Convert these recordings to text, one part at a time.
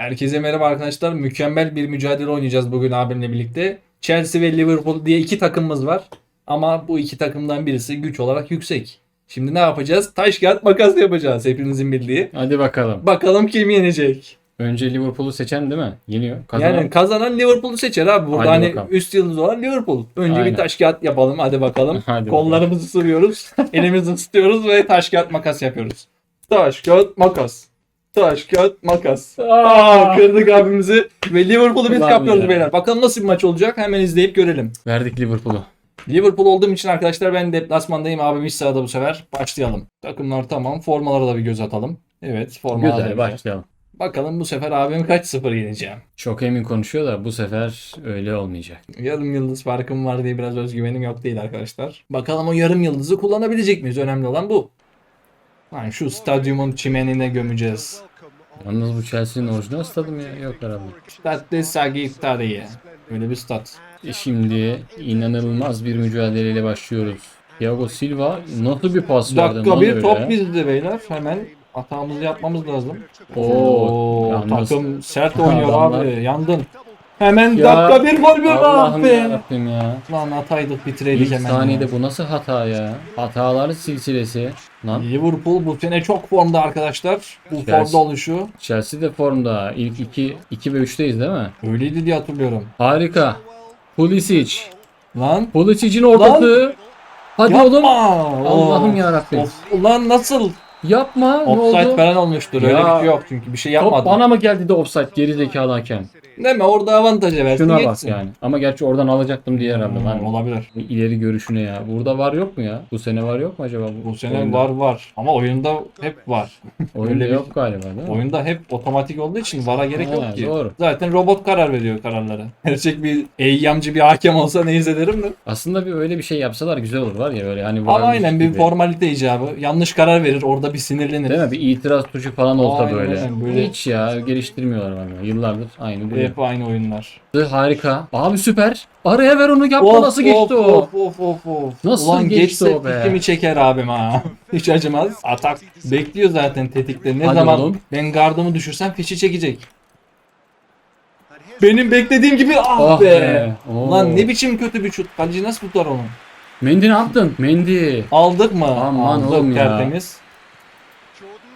Herkese merhaba arkadaşlar. Mükemmel bir mücadele oynayacağız bugün abimle birlikte. Chelsea ve Liverpool diye iki takımımız var. Ama bu iki takımdan birisi güç olarak yüksek. Şimdi ne yapacağız? Taş kağıt makas yapacağız hepinizin bildiği. Hadi bakalım. Bakalım kim yenecek? Önce Liverpool'u seçen değil mi? Yeniyor. Kazanan. Yani kazanan Liverpool'u seçer abi. Burada Hadi hani bakalım. üst yıldız olan Liverpool. Önce bir Aynen. taş kağıt yapalım. Hadi bakalım. Hadi Kollarımızı sıvıyoruz. elimizi ısıtıyoruz ve taş kağıt makas yapıyoruz. Taş kağıt makas. Taş kağıt makas. Aa, kırdık abimizi ve Liverpool'u biz kapıyoruz beyler. Bakalım nasıl bir maç olacak hemen izleyip görelim. Verdik Liverpool'u. Liverpool olduğum için arkadaşlar ben deplasmandayım. Abim iç sahada bu sefer. Başlayalım. Takımlar tamam. Formalara da bir göz atalım. Evet formalar da Güzel güzel. başlayalım. Bakalım bu sefer abim kaç sıfır yeneceğim. Çok emin konuşuyor da bu sefer öyle olmayacak. Yarım yıldız farkım var diye biraz özgüvenim yok değil arkadaşlar. Bakalım o yarım yıldızı kullanabilecek miyiz? Önemli olan bu. Yani şu stadyumun çimenine gömeceğiz. Yalnız bu Chelsea'nin orijinal stadı mı ya? Yok herhalde. Statte Sagi Tarihi. Öyle bir stat. E Şimdi inanılmaz bir mücadeleyle başlıyoruz. Thiago Silva nasıl bir pas verdi? Dakika lan bir top bizde beyler. Hemen hatamızı yapmamız lazım. Oo, yalnız- takım sert oynuyor Adamlar- abi. Yandın. Hemen Ya, dakika bir gol bir ah Allah'ım be. yarabbim ya. Lan ataydık bitireydik İlk hemen. saniyede bu nasıl hata ya? Hatalar silsilesi. Lan Liverpool bu sene çok formda arkadaşlar. Bu Chelsea. formda oluşu. Chelsea de formda. İlk 2 2 ve 3'teyiz değil mi? Öyleydi diye hatırlıyorum. Harika. Pulisic. Lan Pulisic'in ortası. Hadi Yapma. oğlum. Allah'ım yarabbim. Of, ulan nasıl? Yapma. Ne Offside oldu? falan olmuştur. Öyle Ya. bir şey yok çünkü bir şey Top yapmadı. bana mı geldi de offside geri zekalı hakem? Deme orada avantaja versin Şuna bak geçsin. yani. Ama gerçi oradan alacaktım diye herhalde. Hmm, Lan olabilir. ileri görüşüne ya. Burada var yok mu ya? Bu sene var yok mu acaba? Bu sene Oyunda. var var. Ama oyunda hep var. Oyunda Öyle bir- yok galiba değil mi? Oyunda hep otomatik olduğu için VAR'a gerek Ha, yok ki. doğru. Zaten robot karar veriyor kararlara. Gerçek bir eyyamcı bir hakem olsa ne izlerim de. Aslında bir öyle bir şey yapsalar güzel olur var ya böyle hani Ama varmış aynen bir gibi. formalite icabı. Yanlış karar verir orada bir sinirlenir. Değil mi? Bir itiraz tuşu falan olsa Aynen, böyle. aynen, böyle. Hiç ya geliştirmiyorlar bana. Yıllardır aynı duruyor. Hep aynı oyunlar. Harika. Abi süper. Araya ver onu yapma nasıl geçti o? Of of of of. Nasıl Ulan geçti geçse o be? ipimi çeker abim ha. Hiç acımaz. Atak bekliyor zaten tetikte. Ne Hadi zaman oğlum. ben gardımı düşürsem fişi çekecek. Benim beklediğim gibi ah, Ah be. be. Oo. Ulan ne biçim kötü bir şut. Kaleci nasıl tutar onu? Mendi ne yaptın? Mendi. Aldık mı? Aman Aldık oğlum ya. tertemiz.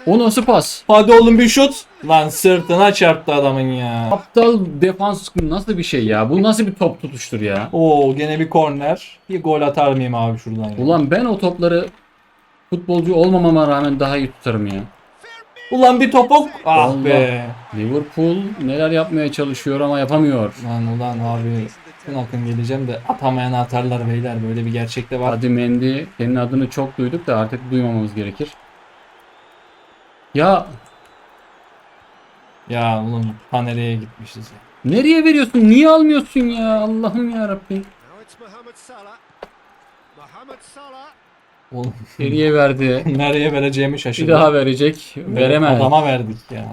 O nasıl pas? Hadi oğlum bir şut. Lan sırtına çarptı adamın ya. Aptal defans nasıl bir şey ya? Bu nasıl bir top tutuştur ya? Oo gene bir korner. Bir gol atar mıyım abi şuradan ya? Ulan ben o topları futbolcu olmamama rağmen daha iyi tutarım ya. Ulan bir topuk. Ah Allah. be. Liverpool neler yapmaya çalışıyor ama yapamıyor. Lan ulan abi. Bütün akın geleceğim de atamayan atarlar beyler. Böyle bir gerçek de var. Hadi Mendy senin adını çok duyduk da artık duymamamız gerekir. Ya Ya oğlum ta nereye gitmişiz ya. nereye veriyorsun? Niye almıyorsun ya? Allah'ım ya Salah. Oğlum Geriye verdi. nereye vereceğimi Bir şaşırdım. daha verecek. Ve Veremez. Adama verdik ya.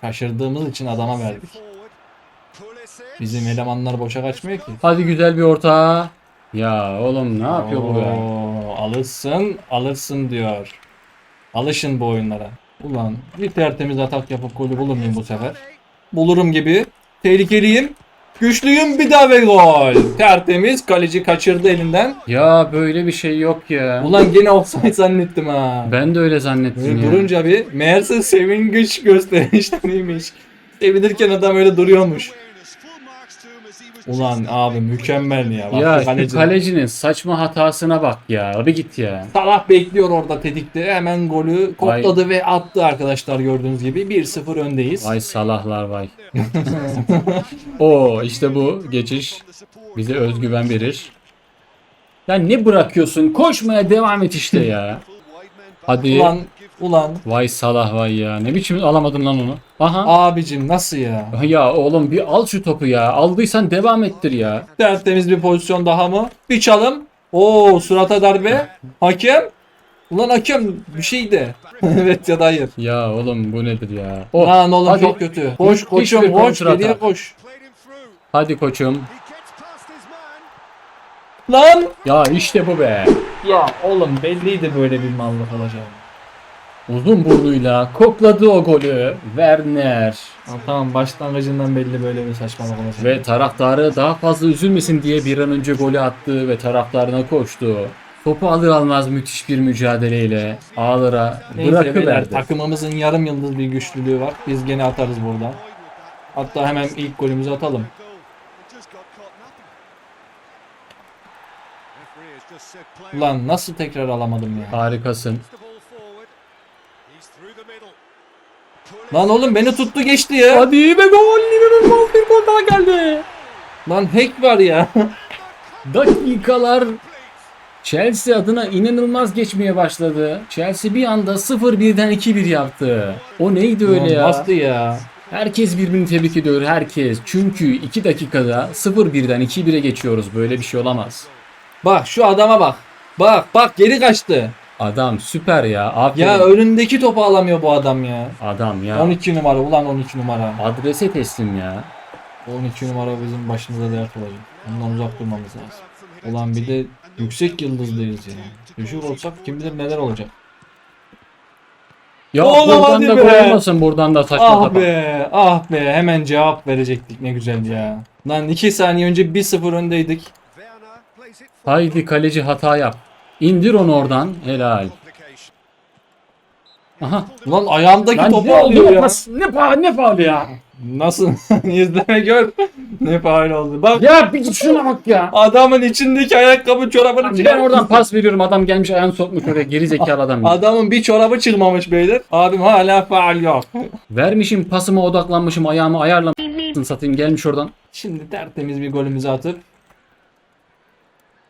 Şaşırdığımız için adama verdik. Bizim elemanlar boşa kaçmıyor ki. Hadi güzel bir orta. Ya oğlum ne yapıyor bu ya? Oo, Alırsın, alırsın diyor. Alışın bu oyunlara. Ulan bir tertemiz atak yapıp golü bulur muyum bu sefer? Bulurum gibi. Tehlikeliyim. Güçlüyüm bir daha ve gol. Tertemiz kaleci kaçırdı elinden. Ya böyle bir şey yok ya. Ulan gene offside zannettim ha. Ben de öyle zannettim Böyle ya. durunca bir meğerse sevingüç gösterişleriymiş. Sevinirken adam öyle duruyormuş. Ulan abi mükemmel ya. Bak, Ya şu kaleci. kalecinin saçma hatasına bak ya. Bir git ya. Salah bekliyor orada tetikte. Hemen golü kokladı ve attı arkadaşlar gördüğünüz gibi. 1-0 öndeyiz. Vay salahlar vay. Oo işte bu geçiş bize özgüven verir. Ya ne bırakıyorsun? Koşmaya devam et işte ya. Hadi. Ulan ulan Vay salah vay ya. Ne biçim alamadın lan onu? Aha. abicim nasıl ya? Ya oğlum bir al şu topu ya. Aldıysan devam ettir ya. Tertemiz bir pozisyon daha mı? Bir çalım. Oo surata darbe. Hakem. Ulan hakem bir şey de. evet ya da hayır. Ya oğlum bu nedir ya? Oh, Lan oğlum hadi. çok kötü. Koş koçum koş geriye koş. Hadi koçum. Lan. Ya işte bu be. Ya oğlum belliydi böyle bir mallık olacağı. Uzun burnuyla kokladı o golü. Werner. Ha, tamam başlangıcından belli böyle bir saçmalık olacak. Ve taraftarı daha fazla üzülmesin diye bir an önce golü attı ve taraftarına koştu. Topu alır almaz müthiş bir mücadeleyle ağlara bırakıverdi. takımımızın yarım yıldız bir güçlülüğü var. Biz gene atarız burada. Hatta hemen ilk golümüzü atalım. Ulan nasıl tekrar alamadım ya. Harikasın. Lan oğlum beni tuttu geçti ya. Hadi be gol! İnanılmaz bir gol daha geldi. Lan hack var ya. Dakikalar Chelsea adına inanılmaz geçmeye başladı. Chelsea bir anda 0-1'den 2-1 yaptı. O neydi öyle ya? Bastı ya. Herkes birbirini tebrik ediyor herkes. Çünkü 2 dakikada 0-1'den 2-1'e geçiyoruz. Böyle bir şey olamaz. Bak şu adama bak. Bak bak geri kaçtı. Adam süper ya. Aferin. Ya önündeki topu alamıyor bu adam ya. Adam ya. 12 numara ulan 12 numara. Adrese teslim ya. 12 numara bizim başımıza dert olacak. Ondan uzak durmamız lazım. Ulan bir de yüksek yıldızlıyız ya. Düşük olsak kim bilir neler olacak. Ya Oğlum buradan da gol olmasın buradan da saçma Ah sapan. be ah be hemen cevap verecektik ne güzel ya. Lan 2 saniye önce 1-0 öndeydik. Haydi kaleci hata yap. İndir onu oradan. Helal. Aha. Ulan ayağımdaki Lan topu ne alıyor oldu? ya. Ne pa ne faul ya? Nasıl? İzleme gör. ne faal oldu. Bak Ya bir git şuna bak ya. adamın içindeki ayakkabı çorabını Ben çıkar. oradan pas veriyorum adam gelmiş ayağını sokmuş oraya geri zekalı adam. ya. Adamın bir çorabı çıkmamış beyler. Abim hala faal yok. Vermişim pasıma odaklanmışım ayağımı ayarlamışsın satayım gelmiş oradan. Şimdi tertemiz bir golümüzü atıp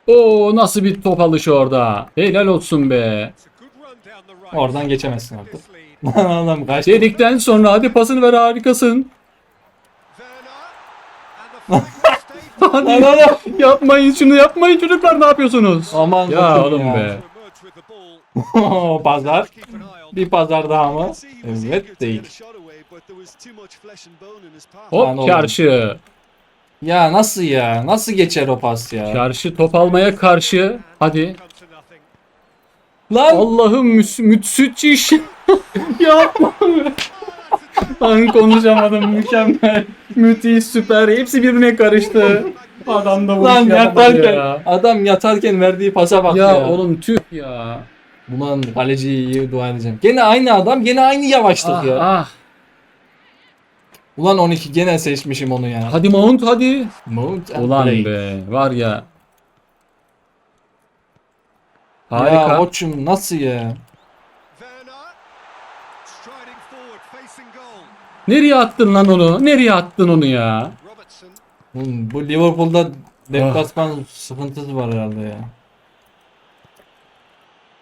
Oo nasıl bir top alışı orada. Helal olsun be. oradan geçemezsin artık. Lan oğlum kaç. Dedikten sonra hadi pasını ver harikasın. Lan oğlum. Yapmayın şunu yapmayın çocuklar ne yapıyorsunuz? Aman Ya bakın oğlum ya. be. pazar. Bir pazar daha mı? Evet değil. Lan Hop oğlum. çarşı. Ya nasıl ya? Nasıl geçer o pas ya? Çarşı top almaya karşı. Hadi. Lan Allah'ım müs mütsüç iş. Yapma. Lan konuşamadım mükemmel. Müthiş süper. Hepsi birbirine karıştı. Adam da bu lan yapamadı yatarken ya. adam yatarken verdiği pasa bak ya. Ya oğlum tüh ya. Ulan kaleciye iyi dua edeceğim. Gene aynı adam, gene aynı yavaşlık Ah, ya. ah. Ulan 12 gene seçmişim onu ya. Hadi Mount hadi. Mount and Ulan Blake. be var ya. Ya Harika. koçum nasıl ya? Nereye attın lan onu? Nereye attın onu ya? Oğlum, bu Liverpool'da deplasman sıkıntısı var herhalde ya.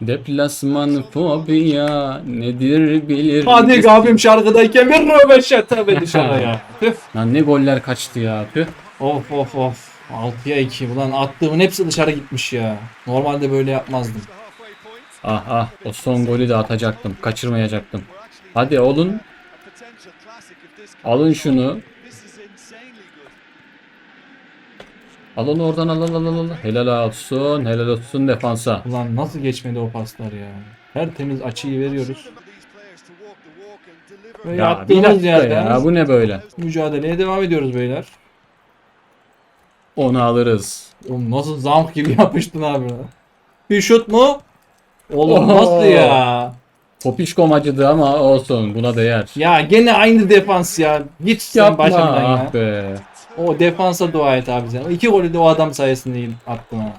Deplasman fobia nedir bilir Hadi abim şarkıdayken bir röveşata be dışarıya. Tüh. Lan ne goller kaçtı ya tüh. Of of of. 6'ya 2. Ulan attığımın hepsi dışarı gitmiş ya. Normalde böyle yapmazdım. Ah ah o son golü de atacaktım. Kaçırmayacaktım. Hadi olun. Alın şunu. Al onu oradan al al al al. al. Helal olsun. Helal olsun defansa. Ulan nasıl geçmedi o paslar ya. Tertemiz açıyı veriyoruz. Ve Ya dakika yerden ya bu ne böyle? mücadeleye devam ediyoruz beyler. Onu alırız. Oğlum nasıl zamk gibi yapıştın abi. Bir şut mu? Oğlum Oho. nasıl ya? Popişkom acıdı ama olsun buna değer. Ya gene aynı defans ya. Git sen başımdan ya. ah be. O defansa dua et abi sen. İki golü de o adam sayesinde attın ha.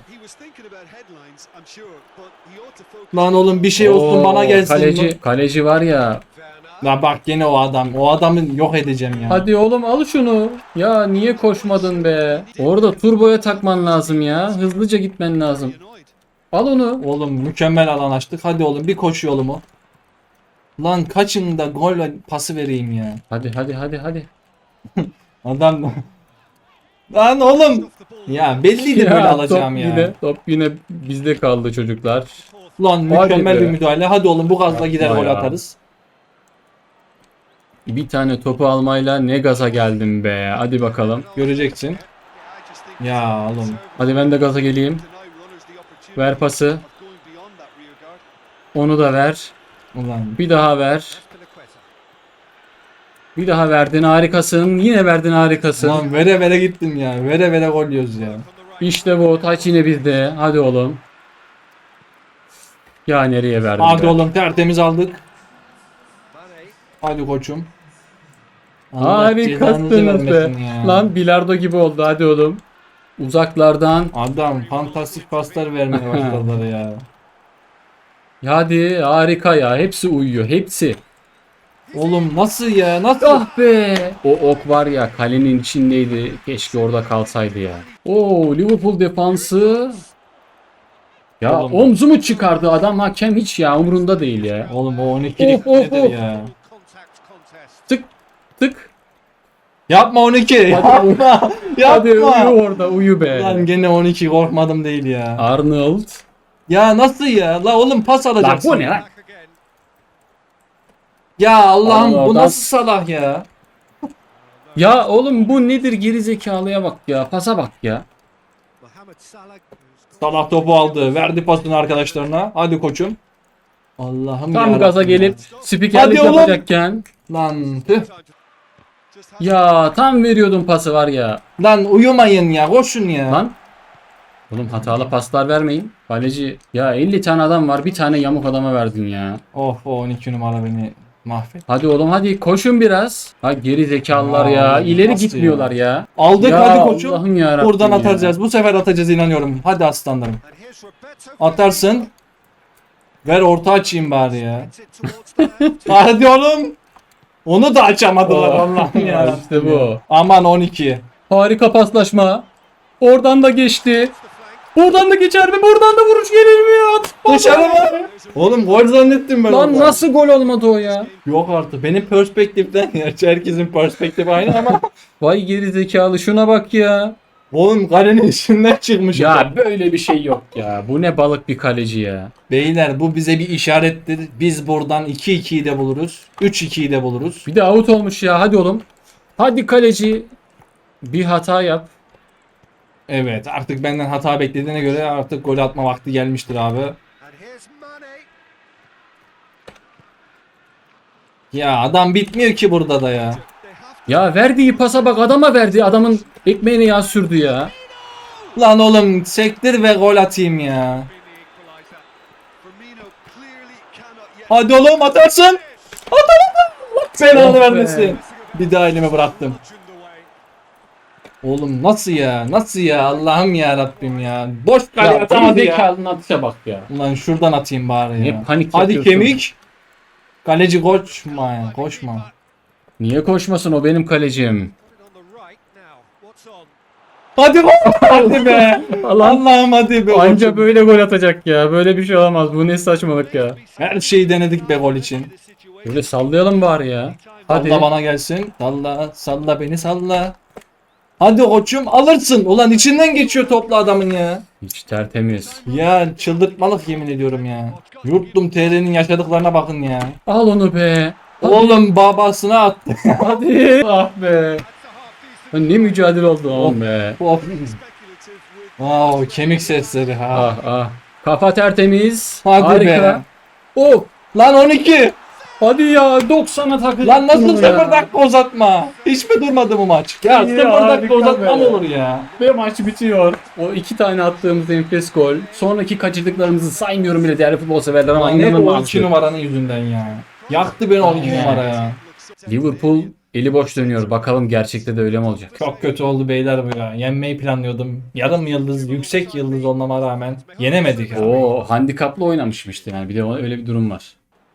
Lan oğlum bir şey olsun Oo, bana gelsin. Kaleci, kaleci var ya. Lan bak gene o adam. O adamı yok edeceğim ya. Hadi oğlum al şunu. Ya niye koşmadın be? Orada turboya takman lazım ya. Hızlıca gitmen lazım. Al onu. Oğlum mükemmel alan açtık. Hadi oğlum bir koş yolumu. Lan kaçın da gol pası vereyim ya. Hadi hadi hadi hadi. Adam Lan oğlum. Ya belliydi böyle alacağım top ya. Yine, top yine bizde kaldı çocuklar. Lan mükemmel bir müdahale. Hadi oğlum bu gazla gider gol ya. atarız. Bir tane topu almayla ne gaza geldim be. Hadi bakalım. Göreceksin. Ya oğlum. Hadi ben de gaza geleyim. Ver pası. Onu da ver. Ulan. Bir daha ver. Bir daha verdin harikasın. Yine verdin harikasın. Ulan vere vere gittim ya. Vere vere gol yiyoruz ya. İşte bu. Taç yine bizde. Hadi oğlum. Ya nereye verdin? Hadi be? oğlum tertemiz aldık. Hadi koçum. Harikasınız be. ya. Lan bilardo gibi oldu. Hadi oğlum. Uzaklardan. Adam fantastik paslar vermeye başladılar ya. Hadi harika ya. Hepsi uyuyor. Hepsi. Oğlum nasıl ya? Nasıl? Ah be. O ok var ya kalenin içindeydi. Keşke orada kalsaydı ya. Oo Liverpool defansı. Ya Oğlum. omzu mu çıkardı adam hakem hiç ya umurunda değil ya. Oğlum o 12'lik Of, of, nedir of. ya? Tık tık. Yapma 12. Hadi, Yapma. Hadi Yapma. uyu orada uyu be. Lan gene 12 korkmadım değil ya. Arnold. Ya nasıl ya? La oğlum pas Lan alacaksın. bu ne lan? Ya Allah'ım bu Allah'tan- nasıl salah ya? Ya oğlum bu nedir geri zekalıya bak ya. Pasa bak ya. Salah. Topu aldı. Verdi pasını arkadaşlarına. Hadi koçum. Allah'ım Tam gaza ya. gelip spikerlik Hadi yapacakken. Lan tüh. Ya tam veriyordum pası var ya. Lan uyumayın ya. Koşun ya. Lan. Oğlum hatalı paslar vermeyin. Kaleci ya 50 tane adam var bir tane yamuk adama verdin ya. Of o 12 numara beni mahvet. Hadi oğlum hadi koşun biraz. Ha geri zekalılar Ya, ya. İleri nasıl gitmiyorlar ya. Aldık Ya hadi koçum. Allah'ım yarabbim Buradan ya. atacağız. Bu sefer atacağız inanıyorum. Hadi aslanlarım. Atarsın. Ver orta açayım bari ya. Hadi oğlum. Onu da açamadılar Oh, Allah'ım ya. işte bu. Aman 12. Harika paslaşma. Oradan da geçti. Buradan da geçer mi? Buradan da vuruş gelir mi ya? Dışarı mı? Oğlum gol zannettim ben. Lan orada. nasıl gol olmadı o ya? Yok artık. Benim perspektiften gerçi herkesin perspektifi aynı ama. Vay geri zekalı şuna bak ya. Oğlum kalenin içinden çıkmış. Ya adam. böyle bir şey yok ya. Bu ne balık bir kaleci ya. Beyler bu bize bir işarettir. Biz buradan 2-2'yi de buluruz. 3-2'yi de buluruz. Bir de out olmuş ya. Hadi oğlum. Hadi kaleci. Bir hata yap. Evet artık benden hata beklediğine göre artık gol atma vakti gelmiştir abi. Ya adam bitmiyor ki burada da ya. Ya verdiği pasa bak adama verdi. Adamın ekmeğine yağ sürdü ya. Lan oğlum sektir ve gol atayım ya. Hadi oğlum atarsın. Belanı Oh be. vermesin. Bir daha elime bıraktım. Oğlum nasıl ya? Nasıl ya? Allah'ım ya Rabbim ya. Boş kale Ya atamadı ya. zekalının atışa bak ya. Ulan şuradan atayım bari ya. Ne panik Hadi yapıyorsun? kemik. Kaleci koşma ya. Koşma. Niye koşmasın o benim kalecim. Hadi be. Hadi be. Allah'ım Allah'ım hadi be. Anca böyle gol atacak ya. Böyle bir şey olamaz. Bu ne saçmalık ya. Her şeyi denedik be gol için. Böyle sallayalım bari ya. Hadi. Salla bana gelsin. Salla. Salla beni salla. Hadi koçum alırsın. Ulan içinden geçiyor toplu adamın ya. Hiç tertemiz. Ya çıldırtmalık yemin ediyorum ya. Yurtlum TR'nin yaşadıklarına bakın ya. Al onu be. Hadi. Oğlum babasına attı. Hadi. Ah be. Lan Ne mücadele oldu oğlum be. Of. Wow, kemik sesleri ha. Ah ah. Kafa tertemiz. Hadi Harika. be. Oh. Lan 12. Hadi ya 90'a takıldı. Lan nasıl 0 dakika uzatma? Hiç mi durmadı bu maç? Ya İyi, 0 dakika uzatma mı olur ya? Ve maç bitiyor. O iki tane attığımız enfes gol. Sonraki kaçırdıklarımızı saymıyorum bile değerli futbol severler ama Lan ne o inanılmaz. 2 numaranın yüzünden ya. Yaktı beni o 2 numara ya. Liverpool eli boş dönüyor. Bakalım gerçekte de öyle mi olacak? Çok kötü oldu beyler bu ya. Yenmeyi planlıyordum. Yarım yıldız, yüksek yıldız olmama rağmen yenemedik abi. Oo handikaplı oynamışmıştı yani. Bir de öyle bir durum var.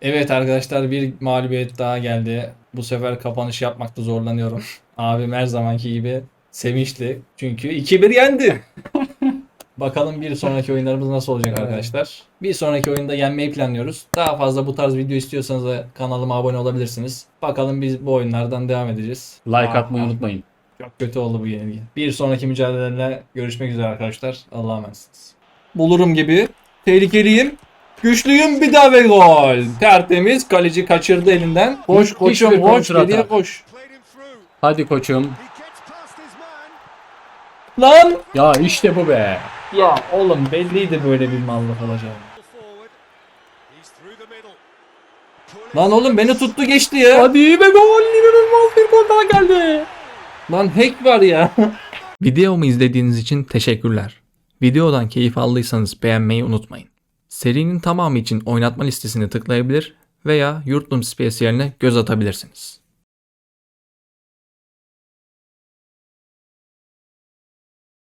Evet arkadaşlar bir mağlubiyet daha geldi. Bu sefer kapanış yapmakta zorlanıyorum. Abim her zamanki gibi sevinçli. Çünkü 2-1 yendi. Bakalım bir sonraki oyunlarımız nasıl olacak arkadaşlar. Bir sonraki oyunda yenmeyi planlıyoruz. Daha fazla bu tarz video istiyorsanız da kanalıma abone olabilirsiniz. Bakalım biz bu oyunlardan devam edeceğiz. Like Aa, atmayı unutmayın. Çok kötü oldu bu yenilgi. Bir sonraki mücadelelerle görüşmek üzere arkadaşlar. Allah'a emanetsiniz. Bulurum gibi. Tehlikeliyim. Güçlüyüm bir daha ve gol. Tertemiz kaleci kaçırdı elinden. Koş koçum bir koş geriye koş. Hadi koçum. Lan Ya işte bu be. Ya oğlum belliydi böyle bir mallık olacağı. lan oğlum beni tuttu geçti ya. Hadi be gol. İnanılmaz bir gol daha geldi. Lan hack var ya. Videomu izlediğiniz için teşekkürler. Videodan keyif aldıysanız beğenmeyi unutmayın. Serinin tamamı için oynatma listesini tıklayabilir veya Yurtlum Space yerine göz atabilirsiniz.